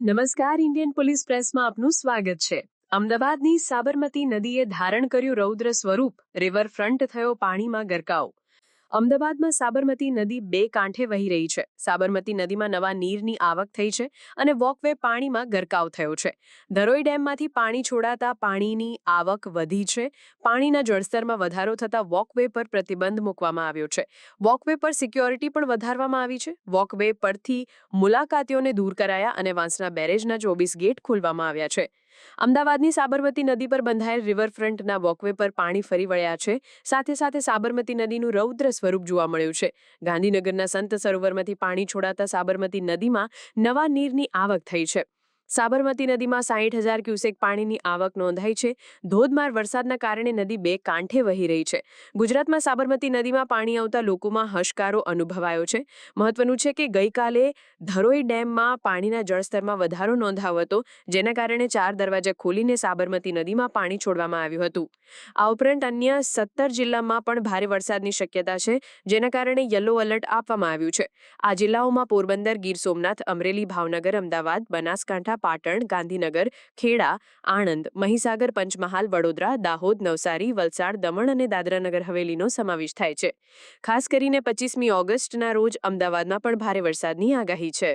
નમસ્કાર, Indian police પ્રેસમાં આપનું સ્વાગત છે. અમદાવાદની સાબરમતી નદીએ ધારણ કર્યું રૌદ્ર સ્વરૂપ. રિવરફ્રન્ટ થયો પાણીમાં ગરકાવ. અમદાવાદમાં સાબરમતી નદી બે કાંઠે વહી રહી છે. સાબરમતી નદીમાં નવા નીરની આવક થઈ છે અને વોકવે પાણીમાં ગરકાવ થયો છે. ધરોઈ ડેમમાંથી પાણી છોડાતા પાણીની આવક વધી છે. પાણીના જળસ્તરમાં વધારો થતાં વોકવે પર પ્રતિબંધ મૂકવામાં આવ્યો છે. વોકવે પર સિક્યોરિટી પણ વધારવામાં આવી છે. વોકવે પરથી મુલાકાતીઓને દૂર કરાયા અને વાંસના બેરેજના ચોવીસ ગેટ ખોલવામાં આવ્યા છે. અમદાવાદની સાબરમતી નદી પર બંધાયેલ રિવરફ્રન્ટના વોકવે પર પાણી ફરી વળ્યા છે. સાથે સાથે સાબરમતી નદીનું રૌદ્ર સ્વરૂપ જોવા મળ્યું છે. ગાંધીનગરના સંત સરોવરમાંથી પાણી છોડાતા સાબરમતી નદીમાં નવા નીરની આવક થઈ છે. સાબરમતી નદીમાં સાહીઠ હજાર ક્યુસેક પાણીની આવક નોંધાઈ છે. ધોધમાર વરસાદના કારણે નદી બે કાંઠે વહી રહી છે. ગુજરાતમાં સાબરમતી નદીમાં પાણી આવતા લોકોમાં હશકારો અનુભવાયો છે. મહત્વનું છે કે ગઈકાલે ધરોઈ ડેમમાં પાણીના જળસ્તરમાં વધારો નોંધાયો હતો, જેના કારણે ચાર દરવાજા ખોલીને સાબરમતી નદીમાં પાણી છોડવામાં આવ્યું હતું. આ ઉપરાંત અન્ય સત્તર જિલ્લામાં પણ ભારે વરસાદની શક્યતા છે, જેના કારણે યલો એલર્ટ આપવામાં આવ્યું છે. આ જિલ્લાઓમાં પોરબંદર, ગીર સોમનાથ, અમરેલી, ભાવનગર, અમદાવાદ, બનાસકાંઠા પાટણ, ગાંધીનગર, ખેડા, આણંદ, મહીસાગર, પંચમહાલ, વડોદરા, દાહોદ, નવસારી, વલસાડ, દમણ અને દાદરાનગર હવેલીનો સમાવેશ થાય છે. ખાસ કરીને પચીસમી ઓગસ્ટના રોજ અમદાવાદમાં પણ ભારે વરસાદની આગાહી છે.